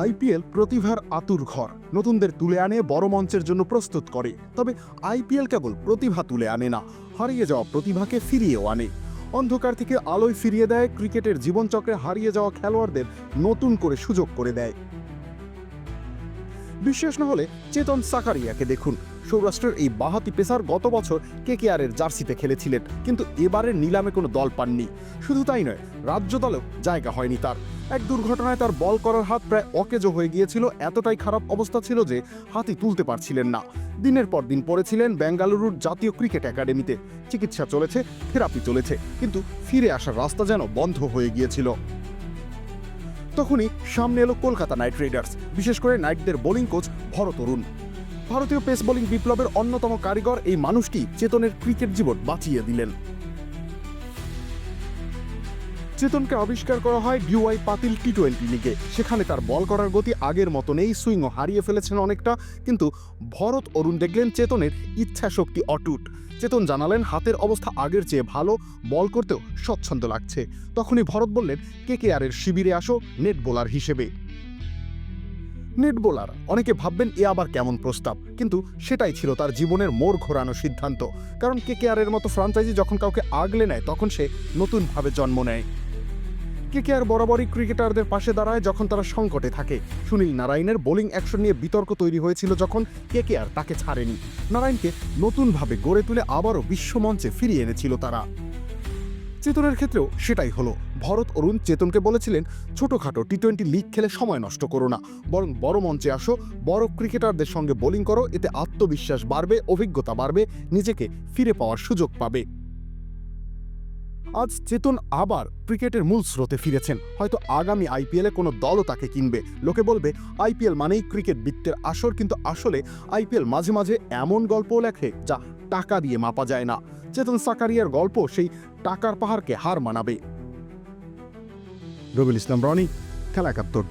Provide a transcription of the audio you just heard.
IPL প্রতিভার আতুর ঘর। নতুনদের তুলে আনে, বড় মঞ্চের জন্য প্রস্তুত করে। তবে আইপিএল কেবল প্রতিভা তুলে আনে না, হারিয়ে যাওয়া প্রতিভাকে ফিরিয়েও আনে। অন্ধকার থেকে আলোয় ফিরিয়ে দেয়, ক্রিকেটের জীবনচক্রে হারিয়ে যাওয়া খেলোয়াড়দের নতুন করে সুযোগ করে দেয়। বিশ্বাস না হলে চেতন সাকারিয়াকে দেখুন। সৌরাষ্ট্রের এই বাহাতি পেসার গত বছর কেকেআরের জার্সিতে খেলেছিলেন, কিন্তু এবারের নিলামে কোনো দল পাননি। শুধু তাই নয়, রাজ্য দলেও জায়গা হয়নি তার। এক দুর্ঘটনায় তার বল করার হাত প্রায় অকেজো হয়ে গিয়েছিল, এতটাই খারাপ অবস্থা ছিল যে হাতি তুলতে পারছিলেন না। দিনের পর দিন পড়েছিলেন বেঙ্গালুরুর জাতীয় ক্রিকেট একাডেমিতে। চিকিৎসা চলেছে, থেরাপি চলেছে, কিন্তু ফিরে আসার রাস্তা যেন বন্ধ হয়ে গিয়েছিল। তখনই সামনে এলো কলকাতা নাইট রাইডার্স, বিশেষ করে নাইটদের বোলিং কোচ ভরত অরুণ। ভারতীয় পেস বোলিং বিপ্লবের অন্যতম কারিগর এই মানুষটি চেতনের ক্রিকেট জীবন বাঁচিয়ে দিলেন। চেতনকে আবিষ্কার করা হয় ডিওয়াই পাতিল টি টোয়েন্টি লিগে। সেখানে তার বল করার গতি আগের মতো নেই সুইংও হারিয়ে ফেলেছেন অনেকটা, কিন্তু ভরত অরুণ দেখলেন চেতনের ইচ্ছা শক্তি অটুট। চেতন জানালেন হাতের অবস্থা আগের চেয়ে ভালো, বল করতেও স্বচ্ছন্দ লাগছে। তখনই ভরত বললেন, কে কে আর এর শিবিরে আসো? নেট বোলার হিসেবে। নেট বোলার, অনেকে ভাববেন এ আবার কেমন প্রস্তাব, কিন্তু সেটাই ছিল তার জীবনের মোড় ঘোরানো সিদ্ধান্ত। কারণ কে কে আর এর মতো ফ্রাঞ্চাইজি যখন কাউকে আগলে নেয়, তখন সে নতুনভাবে জন্ম নেয়। কে কে আর বরাবরই ক্রিকেটারদের পাশে দাঁড়ায় যখন তারা সংকটে থাকে। সুনীল নারায়ণের বোলিং অ্যাকশন নিয়ে বিতর্ক তৈরি হয়েছিল যখন কে কে আর তাকে ছাড়েনি। নারায়ণকে নতুনভাবে গড়ে তুলে আবারও বিশ্বমঞ্চে ফিরিয়ে এনেছিল তারা। চেতনের ক্ষেত্রেও সেটাই হলো। ভরত অরুণ চেতনকে বলেছিলেন, ছোটখাটো টি টোয়েন্টি লিগ খেলে সময় নষ্ট করো না। বরং বড় মঞ্চে আসো, বড় ক্রিকেটারদের সঙ্গে বোলিং করো, এতে আত্মবিশ্বাস বাড়বে, অভিজ্ঞতা বাড়বে, নিজেকে ফিরে পাওয়ার সুযোগ পাবে। আজ চেতন আবার ক্রিকেটের মূল স্রোতে ফিরেছেন। হয়তো আগামী আইপিএলে কোনো দলও তাকে কিনবে। লোকে বলবে আইপিএল মানেই ক্রিকেট বৃত্তের আসর, কিন্তু আসলে আইপিএল মাঝে মাঝে এমন গল্পও লেখে যা টাকা দিয়ে মাপা যায় না। চেতন সাকারিয়ার গল্প সেই টাকার পাহাড়কে হার মানাবে। রবিল ইসলাম, রনি, খেলা একাত্তর।